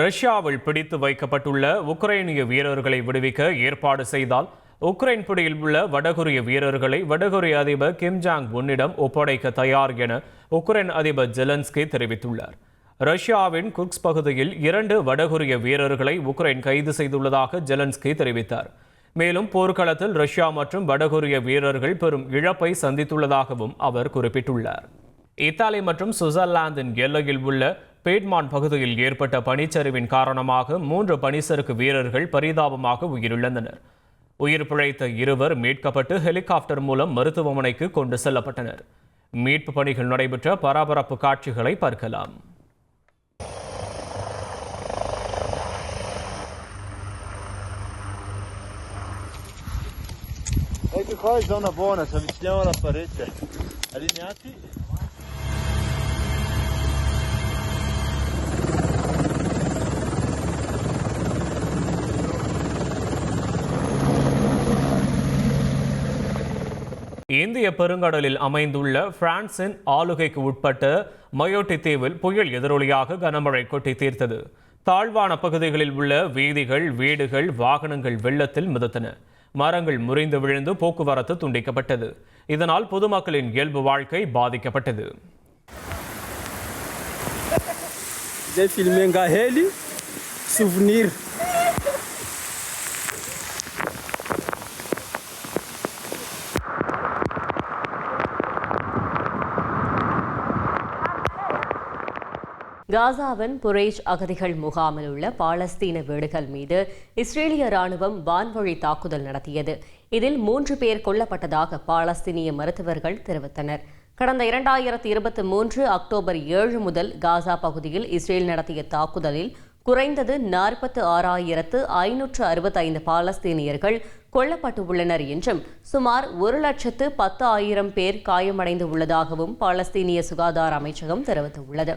ரஷ்யாவில் பிடித்து வைக்கப்பட்டுள்ள உக்ரைனிய வீரர்களை விடுவிக்க ஏற்பாடு செய்தால் உக்ரைன் பிடியில் உள்ள வடகொரிய வீரர்களை வடகொரிய அதிபர் கிம் ஜாங் உன்னிடம் ஒப்படைக்க தயார் என உக்ரைன் அதிபர் ஜெலன்ஸ்கி தெரிவித்துள்ளார். ரஷ்யாவின் குக்ஸ் பகுதியில் இரண்டு வடகொரிய வீரர்களை உக்ரைன் கைது செய்துள்ளதாக ஜெலன்ஸ்கி தெரிவித்தார். மேலும் போர்க்களத்தில் ரஷ்யா மற்றும் வடகொரிய வீரர்கள் பெரும் இழப்பை சந்தித்துள்ளதாகவும் அவர் குறிப்பிட்டுள்ளார். இத்தாலி மற்றும் சுவிட்சர்லாந்தின் எல்லையில் உள்ள பேட்மான் பகுதியில் ஏற்பட்ட பனிச்சரிவின் காரணமாக மூன்று பனிச்சறுக்கு வீரர்கள் பரிதாபமாக உயிரிழந்தனர் உயிர் பிழைத்த இருவர் மீட்கப்பட்டு ஹெலிகாப்டர் மூலம் மருத்துவமனைக்கு கொண்டு செல்லப்பட்டனர் மீட்பு பணிகள் நடைபெற்ற பரபரப்பு காட்சிகளை பார்க்கலாம் Ecco qua è zona buona, ci avviciniamo alla parete. Allineati? இந்திய பெருங்கடலில் அமைந்துள்ள பிரான்சின் ஆளுகைக்கு உட்பட்ட மயோட்டி தீவில் புயல் எதிரொலியாக கனமழை கொட்டி தீர்த்தது. தாழ்வான பகுதிகளில் உள்ள வீதிகள் வீடுகள் வாகனங்கள் வெள்ளத்தில் மிதத்தன. மரங்கள் முறிந்து விழுந்து போக்குவரத்து துண்டிக்கப்பட்டது. இதனால் பொதுமக்களின் இயல்பு வாழ்க்கை பாதிக்கப்பட்டது. J'ai filmé un Gaheli, souvenir. காசாவின் புரேஜ் அகதிகள் முகாமில் உள்ள பாலஸ்தீன வீடுகள் மீது இஸ்ரேலிய ராணுவம் வான்வழி தாக்குதல் நடத்தியது. இதில் மூன்று பேர் கொல்லப்பட்டதாக பாலஸ்தீனிய மருத்துவர்கள் தெரிவித்தனர். கடந்த இரண்டாயிரத்தி இருபத்தி மூன்று அக்டோபர் ஏழு முதல் காசா பகுதியில் இஸ்ரேல் நடத்திய தாக்குதலில் குறைந்தது நாற்பத்து ஆறாயிரத்து ஐநூற்று அறுபத்தைந்து பாலஸ்தீனியர்கள் கொல்லப்பட்டு உள்ளனர் என்றும் சுமார் ஒரு லட்சத்து பத்து ஆயிரம் பேர் காயமடைந்து உள்ளதாகவும் பாலஸ்தீனிய சுகாதார அமைச்சகம் தெரிவித்துள்ளது.